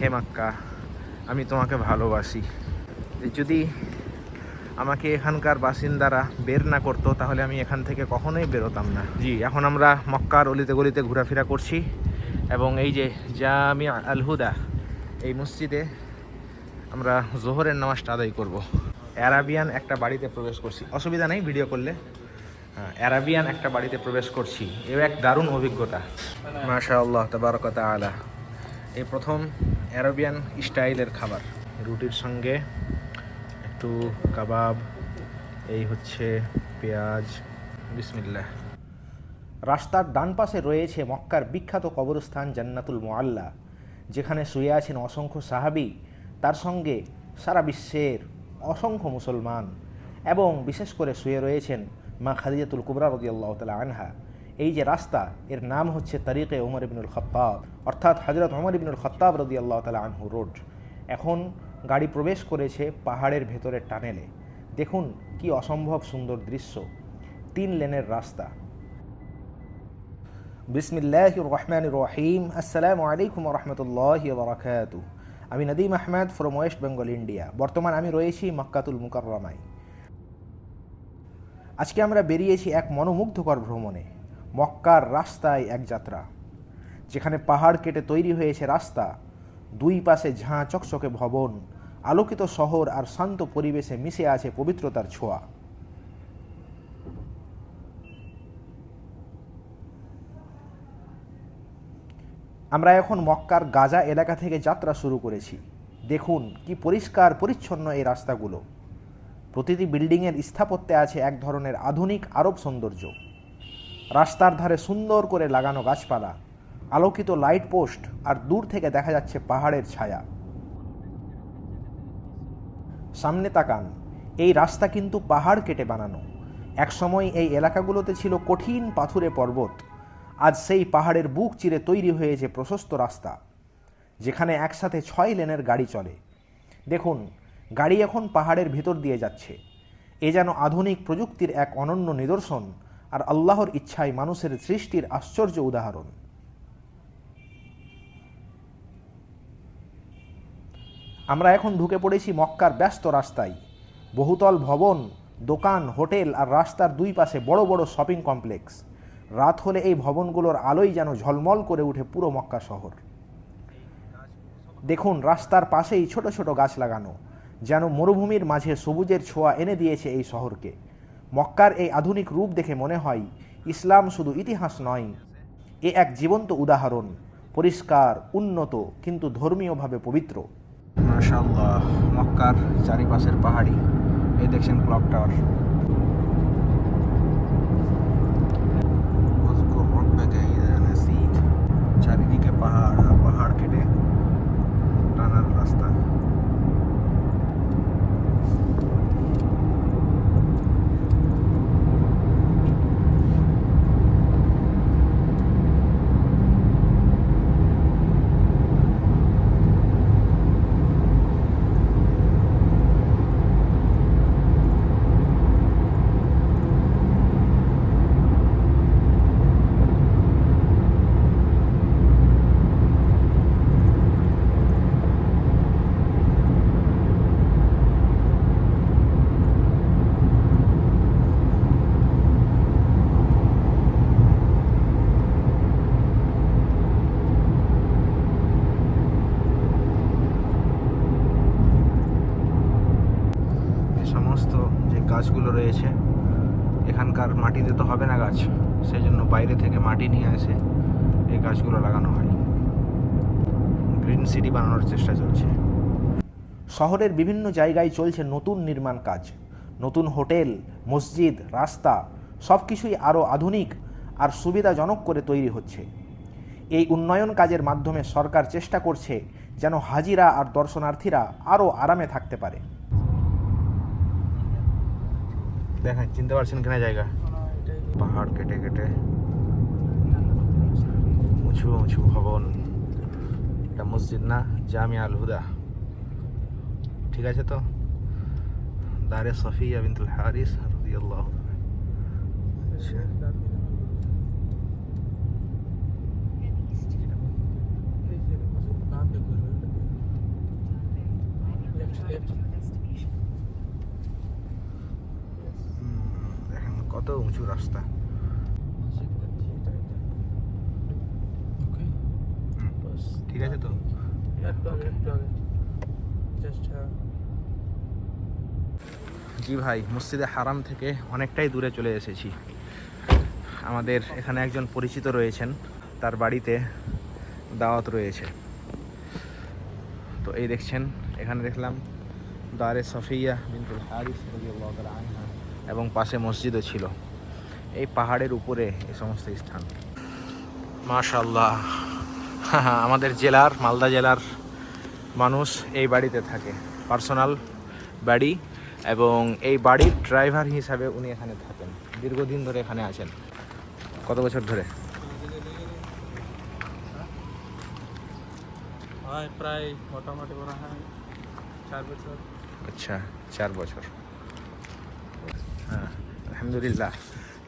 হে মাক্কা আমি তোমাকে ভালোবাসি। যদি আমাকে এখানকার বাসিন্দারা বের না করতো তাহলে আমি এখান থেকে কখনোই বেরোতাম না। জি। এখন আমরা মক্কার অলিতে গলিতে ঘোরাফেরা করছি এবং এই যে জামি আলহুদা এই মসজিদে আমরা জোহরের নামাজটা আদায় করব। অ্যারাবিয়ান একটা বাড়িতে প্রবেশ করছি। অসুবিধা নেই ভিডিও করলে। হ্যাঁ, অ্যারাবিয়ান একটা বাড়িতে প্রবেশ করছি। এও এক দারুণ অভিজ্ঞতা। মাশা আল্লাহ তবারকতা আলা এই প্রথম অ্যারাবিয়ান স্টাইলের খাবার। রুটির সঙ্গে একটু কাবাব, এই হচ্ছে পেঁয়াজ বিসমিল্লা রাস্তার ডান পাশে রয়েছে মক্কার বিখ্যাত কবরস্থান জান্নাতুল মোয়াল্লা যেখানে শুয়ে আছেন অসংখ্য সাহাবি, তার সঙ্গে সারা বিশ্বের অসংখ্য মুসলমান এবং বিশেষ করে শুয়ে রয়েছেন মা খাদিজাতুল কুবরা রদিয়াল্লাহ তালা আনহা। এই যে রাস্তা, এর নাম হচ্ছে তারিকে ওমর ইবনুল খত্তাব, অর্থাৎ হজরত ওমর ইবনুল খত্তাব রদিয়াল্লাহ তালা আনহু রোড। এখন গাড়ি প্রবেশ করেছে পাহাড়ের ভেতরের টানেলে। দেখুন কি অসম্ভব সুন্দর দৃশ্য। তিন লেনের রাস্তা। বিসমিল্লাহ রহমান রহিম। আসসালামু আলাইকুম রহমতুল্লাহ বারাকাতু আমি Nadeem Ahmed from West Bengal India বর্তমান আমি রয়েছি মক্কাতুল মুকাররমায়। আজকে আমরা বেরিয়েছি এক মনোমুগ্ধকর ভ্রমণে। মক্কার রাস্তায় এক যাত্রা। যেখানে পাহাড় কেটে তৈরি হয়েছে রাস্তা, দুই পাশে ঝাঁ চকচকে ভবন, আলোকিত শহর আর শান্ত পরিবেশে মিশে আছে পবিত্রতার ছোঁয়া। আমরা এখন মক্কার গাজা এলাকা থেকে যাত্রা শুরু করেছি। দেখুন কি পরিষ্কার পরিচ্ছন্ন এই রাস্তাগুলো। প্রতিটি বিল্ডিংয়ের স্থাপত্যে আছে এক ধরনের আধুনিক আরব সৌন্দর্য। রাস্তার ধারে সুন্দর করে লাগানো গাছপালা, আলোকিত লাইট পোস্ট আর দূর থেকে দেখা যাচ্ছে পাহাড়ের ছায়া। সামনে তাকান, এই রাস্তা কিন্তু পাহাড় কেটে বানানো। একসময় এই এলাকাগুলোতে ছিল কঠিন পাথুরে পর্বত। আজ সেই পাহাড়ের বুক চিরে তৈরি হয়েছে প্রশস্ত রাস্তা, যেখানে একসাথে ছয় লেনের গাড়ি চলে। দেখুন, গাড়ি এখন পাহাড়ের ভেতর দিয়ে যাচ্ছে। এ যেন আধুনিক প্রযুক্তির এক অনন্য নিদর্শন আর আল্লাহর ইচ্ছায় মানুষের সৃষ্টির আশ্চর্য উদাহরণ। আমরা এখন ঢুকে পড়েছি মক্কার ব্যস্ত রাস্তায়। বহুতল ভবন, দোকান, হোটেল আর রাস্তার দুই পাশে বড় বড় শপিং কমপ্লেক্স। রাত হলে এই ভবনগুলোর আলোই যেন ঝলমল করে উঠে পুরো মক্কা শহর। দেখুন, রাস্তার পাশেই ছোট ছোট গাছ লাগানো, যেন মরুভূমির মাঝে সবুজের ছোঁয়া এনে দিয়েছে এই শহরকে। মক্কার এই আধুনিক রূপ দেখে মনে হয়, ইসলাম শুধু ইতিহাস নয়, এ এক জীবন্ত উদাহরণ, পরিষ্কার, উন্নত, কিন্তু ধর্মীয়ভাবে পবিত্র। মক্কার চারিপাশের পাহাড়ি, এই দেখছেন ক্লক টাওয়ার চারিদিকে পাহাড় আর পাহাড় কেটে টানার রাস্তা এই সমস্ত যে গাছগুলো রয়েছে এখানকার মাটিতে তো হবে না গাছ সেই জন্য বাইরে থেকে মাটি নিয়ে এসে এই গাছগুলো লাগানো হয়। গ্রিন সিটি বানানোর চেষ্টা চলছে। শহরের বিভিন্ন জায়গায় চলছে নতুন নির্মাণ কাজ। নতুন হোটেল মসজিদ রাস্তা সব কিছুই আরও আধুনিক আর সুবিধাজনক করে তৈরি হচ্ছে। এই উন্নয়ন কাজের মাধ্যমে সরকার চেষ্টা করছে যেন হাজিরা আর দর্শনার্থীরা আরও আরামে থাকতে পারে। দেখেন চিনতে পারছেন কিনা জায়গা? পাহাড় কেটে কেটে। উঁচু উঁচু ভবন এটা মসজিদ না জামিয়া আল হুদা। ঠিক আছে তো? দারে সফিয়া বিনতুল হারিস রাদিয়াল্লাহু আচ্ছা। দেখেন কত উঁচু রাস্তা। ঠিক আছে তো? জাস্ট জি ভাই মসজিদে হারাম থেকে অনেকটাই দূরে চলে এসেছি। আমাদের এখানে একজন পরিচিত রয়েছেন তার বাড়িতে দাওয়াত রয়েছে। তো এই দেখছেন এখানে দেখলাম দারে সফিয়া বিনতুল হারিস এবং পাশে মসজিদও ছিল। এই পাহাড়ের উপরে এই সমস্ত স্থান। মাশাল্লাহ আমাদের জেলার মালদা জেলার মানুষ এই বাড়িতে থাকে। পার্সোনাল বাড়ি এবং এই বাড়ির ড্রাইভার হিসাবে উনি এখানে থাকেন। দীর্ঘদিন ধরে এখানে আছেন। কত বছর ধরে? হয় প্রায় মোটামুটি মনে হয় চার বছর। আচ্ছা চার বছর। হ্যাঁ আলহামদুলিল্লাহ।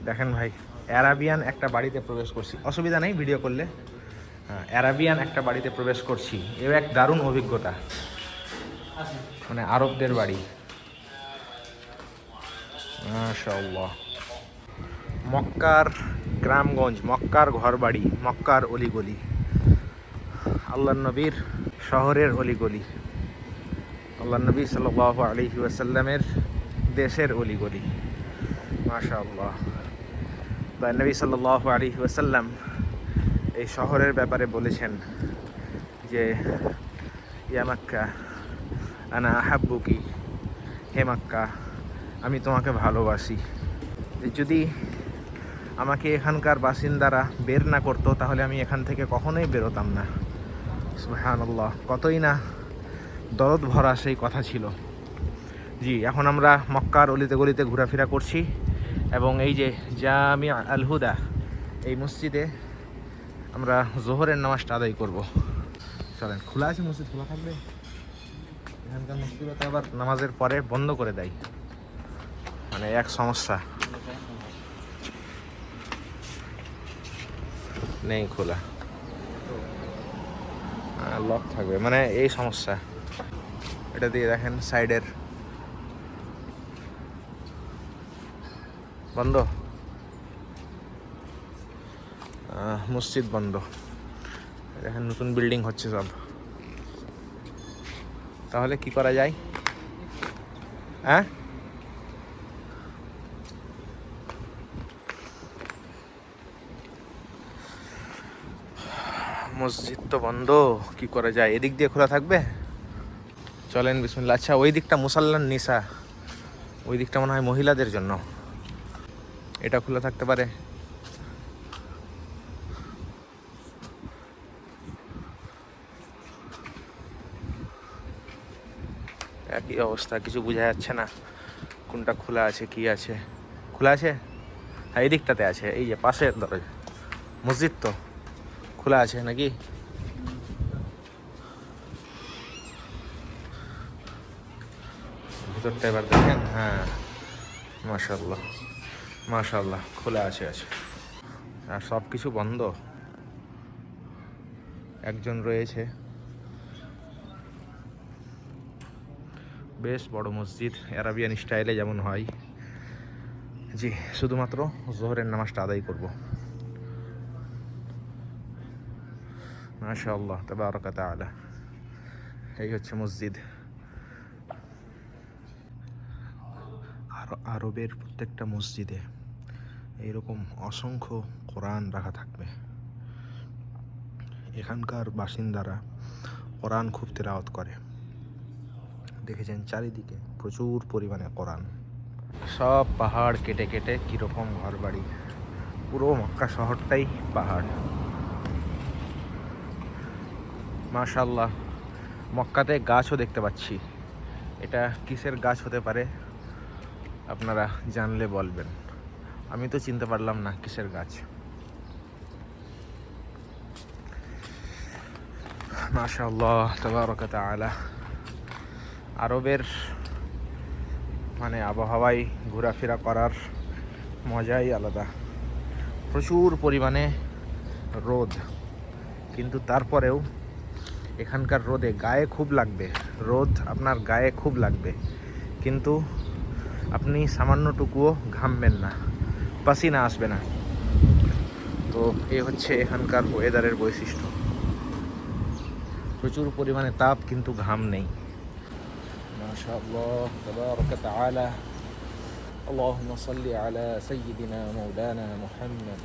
দেখেন ভাই অ্যারাবিয়ান একটা বাড়িতে প্রবেশ করছি। অসুবিধা নেই ভিডিও করলে। অ্যারাবিয়ান একটা বাড়িতে প্রবেশ করছি। এও এক দারুণ অভিজ্ঞতা। মানে আরবদের বাড়ি। মক্কার গ্রামগঞ্জ, মক্কার ঘরবাড়ি, মক্কার অলিগলি। আল্লাহ নবীর শহরের অলিগলি। আল্লাহ নবী সাল আলহি ওয়াসাল্লামের দেশের অলিগলি। মাশা আল্লাহ নবী সাল আলহি ওয়াসাল্লাম এই শহরের ব্যাপারে বলেছেন যে, ইয়া মাক্কা, আনা আহাব্বুকি হে মাক্কা, আমি তোমাকে ভালোবাসি। যদি আমাকে এখানকার বাসিন্দারা বের না করতো, তাহলে আমি এখান থেকে কখনোই বেরোতাম না। সুবহানাল্লাহ, কতই না দরদ ভরা সেই কথা ছিল। জি, এখন আমরা মক্কার অলিতে গলিতে ঘোরাফেরা করছি এবং এই যে জামি আল হুদা, এই মসজিদে আমরা জোহরের নামাজটা আদায় করব। চলেন, খোলা আছে মসজিদ, খোলা থাকবে? এখানকার মসজিদে তো আবার নামাজের পরে বন্ধ করে দেয়। মানে এক সমস্যা। নেই খোলা। লক থাকবে। মানে এই সমস্যা। এটা দিয়ে দেখেন সাইডের। বন্ধ? মসজিদ বন্ধ। দেখেন নতুন বিল্ডিং হচ্ছে সব। তাহলে কি করা যায়? হ্যাঁ? মসজিদ তো বন্ধ, কি করা যায়? এদিক দিয়ে খোলা থাকবে? চলেন বিসমুল্লা আচ্ছা ওই দিকটা মুসাল্লান নিসা। ওই দিকটা মনে হয় মহিলাদের জন্য। এটা খোলা থাকতে পারে। একই অবস্থা? কিছু বোঝা যাচ্ছে না। কোনটা খোলা আছে, কি আছে? খোলা আছে? হ্যাঁ এই দিকটাতে আছে। এই যে পাশের দরজা। মসজিদ তো। খোলা আছে নাকি? ভিতরটা এবার দেখেন? হ্যাঁ। মাশাল্লাহ মাশাল্লাহ খোলা আছে আছে। আর সব কিছু বন্ধ। একজন রয়েছে। বেশ বড় মসজিদ অ্যারাবিয়ান স্টাইলে যেমন হয়। জি, শুধুমাত্র জোহরের নামাজটা আদায় করব। মাশাআল্লাহ, তাবারাকা তাআলা। এই হচ্ছে মসজিদ। আর- আরবের প্রত্যেকটা মসজিদে এইরকম অসংখ্য কোরআন রাখা থাকবে। এখানকার বাসিন্দারা কোরআন খুব তেলাওয়াত করে। দেখেছেন চারিদিকে প্রচুর পরিমাণে কোরআন সব পাহাড় কেটে কেটে কীরকম ঘর বাড়ি পুরো মক্কা শহরটাই পাহাড়। মাশাল্লাহ মক্কাতে গাছও দেখতে পাচ্ছি। এটা কিসের গাছ হতে পারে, আপনারা জানলে বলবেন। আমি তো চিনতে পারলাম না কিসের গাছ। মাশাল্লাহ তবারক তাআলা আরবের মানে আবহাওয়ায় ঘোরাফেরা করার মজাই আলাদা। প্রচুর পরিমাণে রোদ। কিন্তু তারপরেও এখানকার রোদে গায়ে খুব লাগবে। রোদ আপনার গায়ে খুব লাগবে। কিন্তু আপনি সামান্যটুকুও ঘামবেন না। পাসিনা আসবে না। তো এ হচ্ছে এখানকার ওয়েদারের বৈশিষ্ট্য। প্রচুর পরিমাণে তাপ কিন্তু ঘাম নেই। شاء الله تبارك تعالى اللهم صل على سيدنا مولانا محمد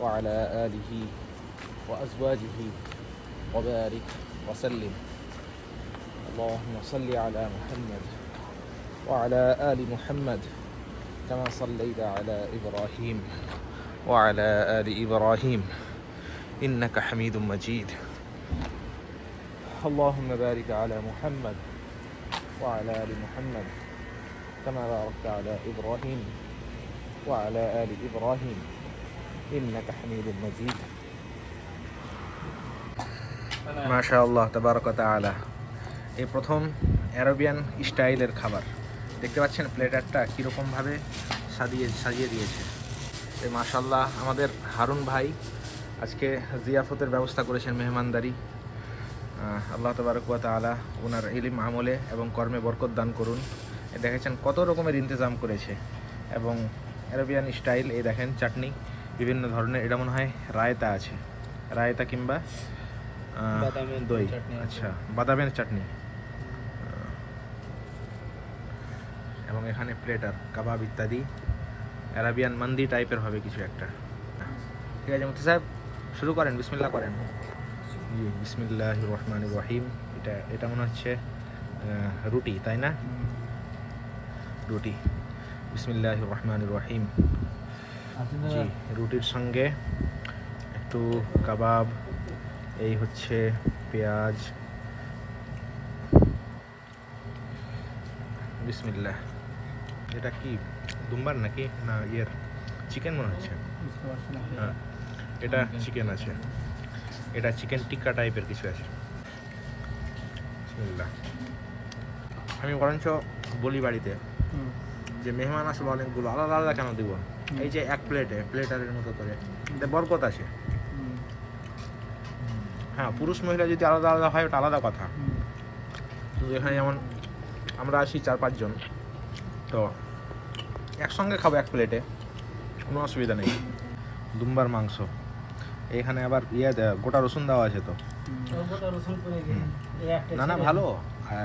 وعلى آله وأزواجه وبارك وسلم. اللهم صل على محمد وعلى آل محمد كما صليت على إبراهيم وعلى آل إبراهيم. إنك حميد مجيد. اللهم بارك على محمد وعلى آل محمد كما باركت على إبراهيم وعلى آل إبراهيم إنك حميد مجيد মাশাআল্লাহ তাবারাকা তাআলা এই প্রথম অ্যারাবিয়ান স্টাইলের খাবার দেখতে পাচ্ছেন প্লেটারটা কীরকমভাবে সাজিয়ে সাজিয়ে দিয়েছে এই মাশাআল্লাহ আমাদের হারুন ভাই আজকে জিয়াফতের ব্যবস্থা করেছেন মেহমানদারি আহ, আল্লাহ তবারকুয়া তাআলা ওনার ইলিম আমলে এবং কর্মে বরকত দান করুন। এ দেখেছেন কত রকমের ইন্তজাম করেছে। এবং অ্যারাবিয়ান স্টাইল এই দেখেন চাটনি বিভিন্ন ধরনের এটা মনে হয় রায়তা আছে। রায়তা কিংবা দই। চাটনি আচ্ছা বাদামের চাটনি। এবং এখানে প্লেটার কাবাব ইত্যাদি। অ্যারাবিয়ান মান্দি টাইপের হবে কিছু একটা। ঠিক আছে মুফতি সাহেব শুরু করেন বিসমিল্লাহ করেন। বিসমিল্লাহ রহমান রহিম। এটা এটা মনে হচ্ছে রুটি তাই না? রুটি। বিসমিল্লাহ রহমান রহিম। জি রুটির সঙ্গে একটু কাবাব এই হচ্ছে পেঁয়াজ। বিসমিল্লাহ। এটা কি দুম্বার নাকি? না ইয়ের। চিকেন মনে হচ্ছে। হ্যাঁ এটা চিকেন আছে। এটা চিকেন টিক্কা টাইপের কিছু আছে। আমি বরঞ্চ বলি বাড়িতে যে মেহমান আসলে অনেকগুলো আলাদা আলাদা কেন দিব? এই যে এক প্লেটে প্লেটারের মতো করে। এতে বরকত আছে হ্যাঁ পুরুষ মহিলা যদি আলাদা আলাদা হয় ওটা আলাদা কথা। কিন্তু এখানে যেমন আমরা আসি চার পাঁচজন তো একসঙ্গে খাব এক প্লেটে কোনো অসুবিধা নেই। দুম্বার মাংস। এখানে আবার ইয়ে গোটা রসুন দেওয়া আছে তো। না না ভালো।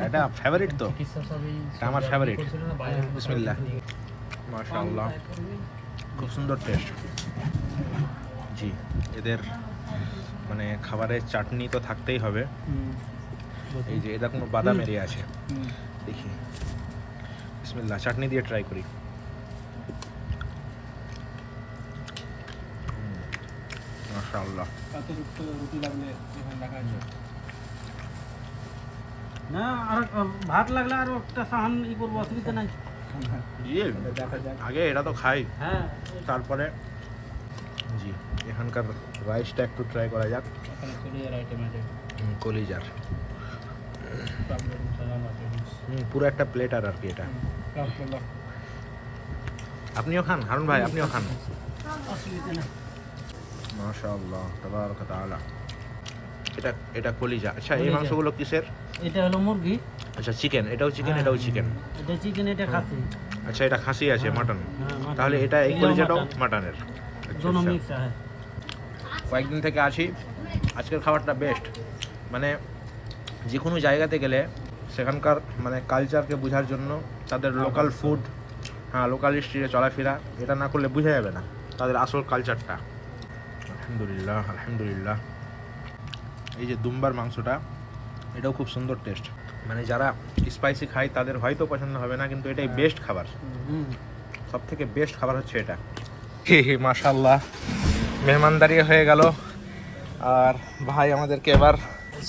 এটা ফেভারিট তো। এটা আমার ফেভারিট বিসমিল্লাহ। মাশাআল্লাহ। খুব সুন্দর টেস্ট জি এদের মানে খাবারের চাটনি তো থাকতেই হবে। এই যে এটা কোনো বাদাম এরিয়া আছে। দেখি। বিসমিল্লাহ চাটনি দিয়ে ট্রাই করি। মাশাআল্লাহ রুটি লাগলে এখানে রাখা আছে না আর ভাত লাগলে আর একটা সাহান ই করব অসুবিধা নাই। যাক আগে এটা তো খাই। হ্যাঁ। তারপরে জি। এখানকার রাইসটা একটু ট্রাই করা যাক। এখানে কোরিয়ার আইটেম আছে। কলিজার। পুরো একটা প্লেট আর কি এটা। আপনিও খান হারুন ভাই আপনিও খান। অসুবিধা নাই। মাশাআল্লাহ তাবারাকা তাআলা। এটা এটা কলিজা। আচ্ছা এই মাংসগুলো কিসের? এটা হলো মুরগি। আচ্ছা চিকেন এটাও চিকেন হ্যাঁ, এটাও চিকেন। এটা চিকেন এটা খাসি। আচ্ছা এটা খাসি আছে হ্যাঁ, মাটন। হ্যাঁ, তাহলে এটা এই কলিজাটাও মাটনের। আচ্ছা, হ্যাঁ। কয়েকদিন থেকে আছি আজকের খাবারটা বেস্ট মানে যে কোনো জায়গাতে গেলে সেখানকার মানে কালচারকে বোঝার জন্য তাদের লোকাল ফুড হ্যাঁ লোকাল স্ট্রিটে চলাফেরা এটা না করলে বোঝা যাবে না তাদের আসল কালচারটা আলহামদুলিল্লাহ আলহামদুলিল্লাহ। এই যে দুম্বার মাংসটা এটাও খুব সুন্দর টেস্ট মানে যারা স্পাইসি খায় তাদের হয়তো পছন্দ হবে না কিন্তু এটাই বেস্ট খাবার। হুম। সব থেকে বেস্ট খাবার হচ্ছে এটা। হে হে মাশাল্লাহ মেহমানদারি হয়ে গেল। আর ভাই আমাদেরকে এবার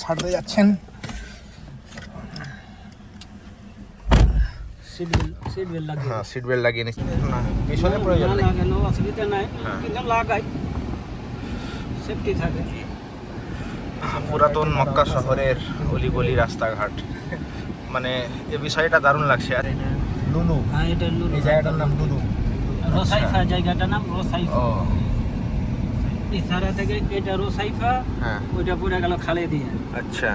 ছাড়তে যাচ্ছেন। সিট বেল সিট হ্যাঁ সিট বেল্ট লাগিয়ে নিচ্ছি না পিছনে প্রয়োজন না নেই অসুবিধা নাই। হ্যাঁ। কিন্তু লাগাই। সেফটি থাকে। পুরাতন মক্কা শহরের অলিগলি রাস্তাঘাট। মানে এ বিষয়টা দারুণ লাগছে। আর নুনু। হ্যাঁ এটা এই জায়গাটার নাম নুনু। রসাইফা জায়গাটার নাম রসাইফা। ইসারা থেকে এটা রোসাইফা হ্যাঁ। ওইটা পড়ে গেল খালে দিয়ে আচ্ছা।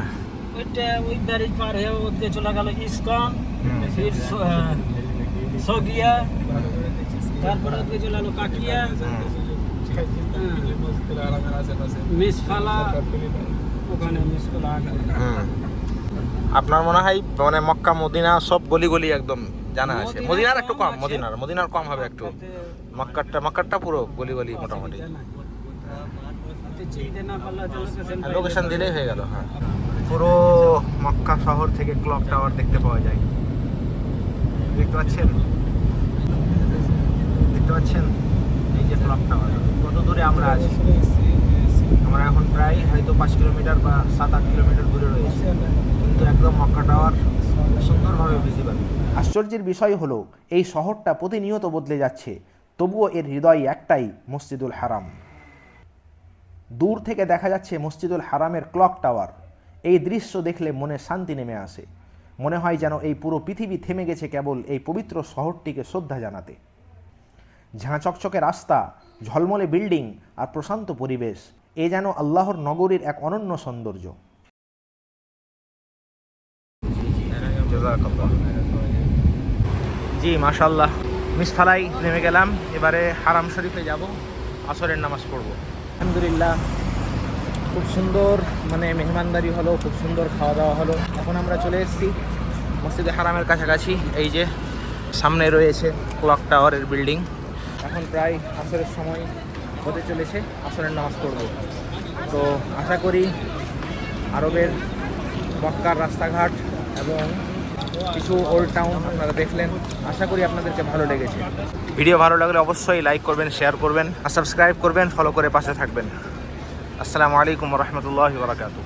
ওইটা ওই ব্যারেজ পার হয়ে ওতে চলে গেল ইসকন সগিয়া তারপরে ওদিকে চলে গেল কাকিয়া। আপনার মনে হয় মানে মক্কা মদিনা সব গলি গলি একদম জানা আছে। মদিনার একটু কম মদিনার মদিনার কম হবে একটু। মক্কারটা মক্কারটা পুরো গলি গলি মোটামুটি লোকেশন লোকেশন দিলেই হয়ে গেল হ্যাঁ। পুরো মক্কা শহর থেকে ক্লক টাওয়ার দেখতে পাওয়া যায়। দেখতে পাচ্ছেন? দেখতে পাচ্ছেন? এই যে কত দূরে আমরা আছি? আমরা এখন প্রায় হয়তো পাঁচ কিলোমিটার বা সাত, আট কিলোমিটার দূরে রয়েছে। কিন্তু একদম মক্কা টাওয়ার সুন্দরভাবে ভিজিবল আশ্চর্যের বিষয় হলো, এই শহরটা প্রতিনিয়ত বদলে যাচ্ছে। তবুও এর হৃদয় একটাই মসজিদুল হারাম। দূর থেকে দেখা যাচ্ছে মসজিদুল হারামের ক্লক টাওয়ার এই দৃশ্য দেখলে মনে শান্তি নেমে আসে। মনে হয় যেন এই পুরো পৃথিবী থেমে গেছে কেবল এই পবিত্র শহরটিকে শ্রদ্ধা জানাতে। ঝাঁ চকচকে রাস্তা ঝলমলে বিল্ডিং আর প্রশান্ত পরিবেশ এ যেন আল্লাহর নগরীর এক অনন্য সৌন্দর্য। জি মাশাল্লাহ মিসফালাই নেমে গেলাম এবারে হারাম শরীফে যাব আসরের নামাজ পড়ব। আলহামদুলিল্লাহ খুব সুন্দর মানে মেহমানদারি হলো খুব সুন্দর খাওয়া দাওয়া হলো। এখন আমরা চলে এসেছি মসজিদে হারামের কাছাকাছি এই যে সামনে রয়েছে ক্লক টাওয়ারের বিল্ডিং এখন প্রায় আসরের সময় হতে চলেছে, আসরের নামাজ পড়ব। তো আশা করি আরবের মক্কার রাস্তাঘাট এবং কিছু ওল্ড টাউন আপনারা দেখলেন। আশা করি আপনাদেরকে ভালো লেগেছে। ভিডিও ভালো লাগলে অবশ্যই লাইক করবেন শেয়ার করবেন আর সাবস্ক্রাইব করবেন ফলো করে পাশে থাকবেন। আসসালামু আলাইকুম রহমতুল্লাহ বারাকাতু